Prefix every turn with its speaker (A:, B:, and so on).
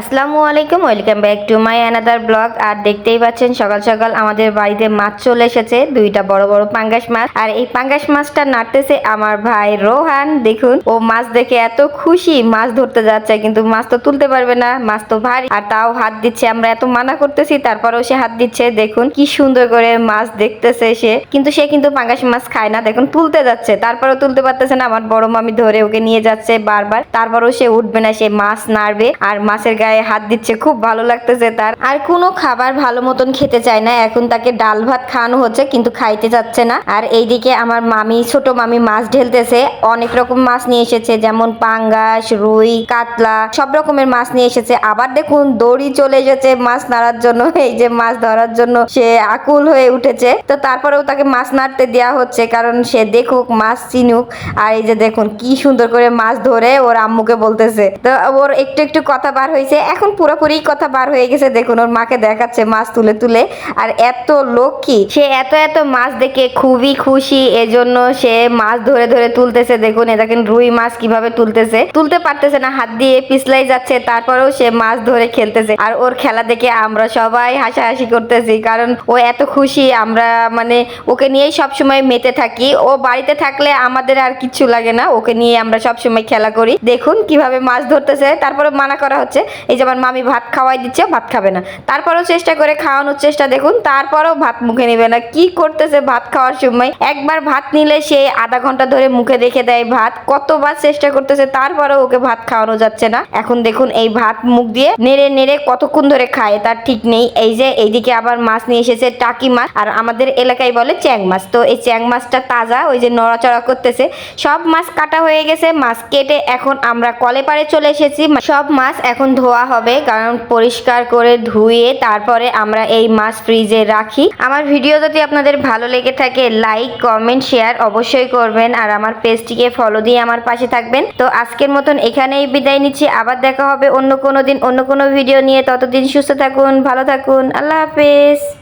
A: আসসালামু আলাইকুম, welcome back to my another blog. আর দেখতেই পাচ্ছেন, সকাল সকাল আমাদের বাড়িতে মাছ চলে এসেছে, দুইটা বড় বড় পাঙ্গাস মাছ। আর এই পাঙ্গাস মাছটা নাড়তেছে আমার ভাই রোহান, দেখুন। ও মাছ দেখে এত খুশি, মাছ ধরতে যাচ্ছে, কিন্তু মাছ তো তুলতে পারবে না, মাছ তো ভারী। আর তাও হাত দিচ্ছে, আমরা এত মানা করতেছি, তারপরেও সে হাত দিচ্ছে, দেখুন কি সুন্দর করে মাছ দেখতেছে সে। কিন্তু সে কিন্তু পাঙ্গাস মাছ খায় না, দেখুন তুলতে যাচ্ছে। তারপরেও তুলতে পারতেছে না, আমার বড় মামি ধরে ওকে নিয়ে যাচ্ছে বারবার। তারপরেও সে উঠবে না, সে মাছ নাড়বে। আর মাছের গায়ে হাত দিচ্ছে, খুব ভালো লাগতেছে তার। আর কোনো খাবার ভালো মতন খেতে চায় না, এখন তাকে ডাল ভাত খাওয়ানো হচ্ছে, কিন্তু খাইতে যাচ্ছে না। আর এইদিকে আমার মামি, ছোট মামি মাছ ঢেলতেছে, অনেক রকম মাছ নিয়ে এসেছে, যেমন পাঙ্গাস, রুই, কাতলা, সব রকমের মাছ নিয়ে এসেছে। আবার দেখুন, দড়ি চলে এসেছে মাছ নাড়ার জন্য, এই যে মাছ ধরার জন্য সে আকুল হয়ে উঠেছে। তো তারপরেও তাকে মাছ নাড়তে দেওয়া হচ্ছে, কারণ সে দেখুক, মাছ চিনুক। আর এই যে দেখুন, কি সুন্দর করে মাছ ধরে ওর আম্মুকে বলতেছে। তো ওর একটু একটু কথা বার হয়েছে এখন পুরোপুরি কথা বার হয়ে গেছে। দেখুন, ওর মাকে দেখাচ্ছে মাছ তুলে তুলে। আর এত লক্ষ্মী সে এত এত মাছ দেখে খুবই খুশি। এজন্য সে মাছ ধরে ধরে তুলতেছে। দেখুন, এ দেখেন রুই মাছ কীভাবে তুলতেছে। তুলতে পারতেছে না, হাত দিয়ে পিছলাই যাচ্ছে। তারপরেও সে মাছ ধরে খেলতেছে। আর ওর খেলা দেখে আমরা সবাই হাসাহাসি করতেছি। কারণ ও এত খুশি, আমরা মানে ওকে নিয়েই সবসময় মেতে থাকি। ও বাড়িতে থাকলে আমাদের আর কিচ্ছু লাগে না। ওকে নিয়ে আমরা সবসময় খেলা করি। দেখুন কীভাবে মাছ ধরতেছে। তারপরে মানা করা হচ্ছে। এই যে আমার মামি ভাত খাওয়াই দিচ্ছে, ভাত খাবে না। তারপরেও চেষ্টা করে খাওয়ানোর চেষ্টা দেখুন, তারপরেও ভাত মুখে নেবে না। কি করতেছে ভাত খাওয়ার সময়? একবার ভাত নিলে সে আধা ঘণ্টা ধরে মুখে রেখে দেয় ভাত, কতবার চেষ্টা করতেছে, তারপরেও ওকে ভাত খাওয়ানো যাচ্ছে না। এখন দেখুন এই ভাত মুখ দিয়ে নেড়ে নেড়ে কতক্ষণ ধরে খায়, তার ঠিক নেই। এই যে এইদিকে আবার মাছ নিয়ে এসেছে, টাকি মাছ, আর আমাদের এলাকায় বলে চ্যাং মাছ। তো এই চ্যাং মাছটা তাজা, ওই যে নড়াচড়া করতেছে। সব মাছ কাটা হয়ে গেছে, মাছ কেটে এখন আমরা কলে পাড়ে চলে এসেছি। সব মাছ এখন ধোয়া হবে, কারণ পরিষ্কার করে ধুয়ে তারপরে আমরা এই মাছ ফ্রিজে রাখি। আমার ভিডিও যদি আপনাদের ভালো লেগে থাকে, লাইক, কমেন্ট, শেয়ার অবশ্যই করবেন আর আমার পেজটিকে ফলো দিয়ে আমার পাশে থাকবেন। তো আজকের মতন এখানেই বিদায় নিচ্ছি, আবার দেখা হবে অন্য কোনো দিন, অন্য কোনো ভিডিও নিয়ে। ততদিন সুস্থ থাকুন, ভালো থাকুন, আল্লাহ হাফেজ।